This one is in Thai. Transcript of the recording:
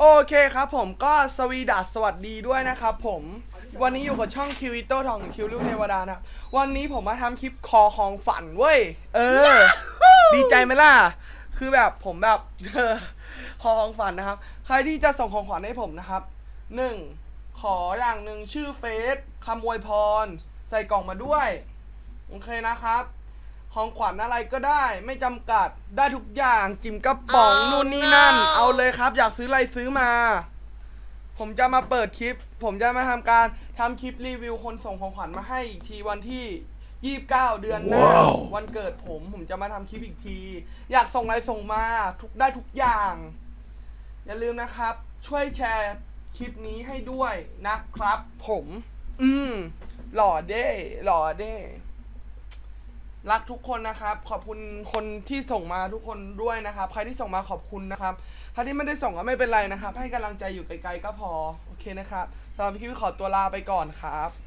โอเคครับผมก็สวีดัสสวัสดีด้วยนะครับผมวันนี้อยู่กับช่องคิวิโต้ทองคิวลูกเทวดานะครับวันนี้ผมมาทำคลิปคอของฝันเว้ย เออ ดีใจไหมล่ะ คือแบบผมแบบเออคอของฝันนะครับ ใครที่จะส่งของขวัญให้ผมนะครับหนึ่งขออย่างหนึ่งชื่อเฟซคำอวยพร ใส่กล่องมาด้วย โอเคนะครับ ของขวัญอะไรก็ได้ ไม่จำกัดได้ทุกอย่างจิมกระป๋อง Oh นู่นนี่นั่น no เอาเลยครับ อยากซื้ออะไรซื้อมา ผมจะมาเปิดคลิป ผมจะมาทำการทำคลิปรีวิวคนส่งของขวัญมาให้อีกทีวันที่ 29 เดือนหน้าว้าววันเกิดผมผมจะมาทำคลิปอีกที อยากส่งอะไรส่งมาทุกได้ทุกอย่าง อย่าลืมนะครับ ช่วยแชร์คลิปนี้ให้ด้วยนะครับ ผม อืมหล่อเด้หล่อเด้ รักทุกคนนะครับ ขอบคุณคนที่ส่งมาทุกคนด้วยนะครับ ใครที่ส่งมาขอบคุณนะครับใครที่ไม่ได้ส่งก็ไม่เป็นไรนะครับ ให้กำลังใจอยู่ไกลๆก็พอ โอเคนะครับสำหรับคลิปขอตัวลาไปก่อนครับ